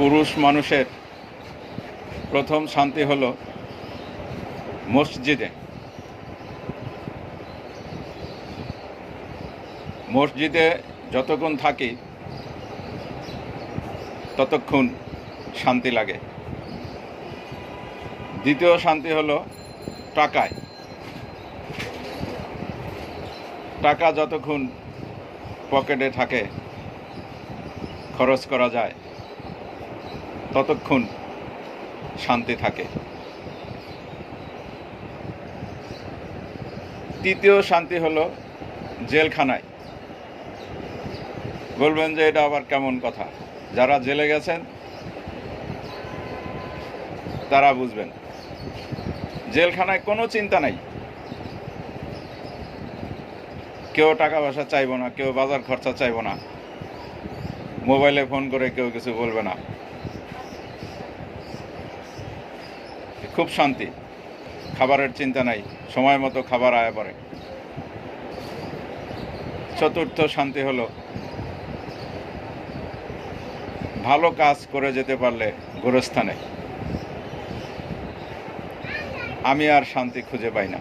পুরুষ মানুষের প্রথম শান্তি হলো মসজিদে। মসজিদে যতক্ষণ থাকি, ততক্ষণ শান্তি লাগে। দ্বিতীয় শান্তি হলো টাকায়। টাকা যতক্ষণ পকেটে থাকে, খরচ করা যায়। ততক্ষণ শান্তি থাকে। তৃতীয় শান্তি হলো জেলখানায়। বলবেন যে এটা আবার কেমন কথা? যারা জেলে গেছেন, তারা বুঝবেন। জেলখানায় কোনো চিন্তা নাই। কেউ টাকা পয়সা চাইব না, কেউ বাজার খরচা চাইব না। মোবাইলে ফোন করে কেউ কিছু বলবে না। খুব শান্তি। খাবারের চিন্তা নাই, সময় মতো খাবার আয়া পড়ে। চতুর্থ শান্তি হলো, ভালো কাজ করে যেতে পারলে গোরস্থানে। আমি আর শান্তি খুঁজে পাই না।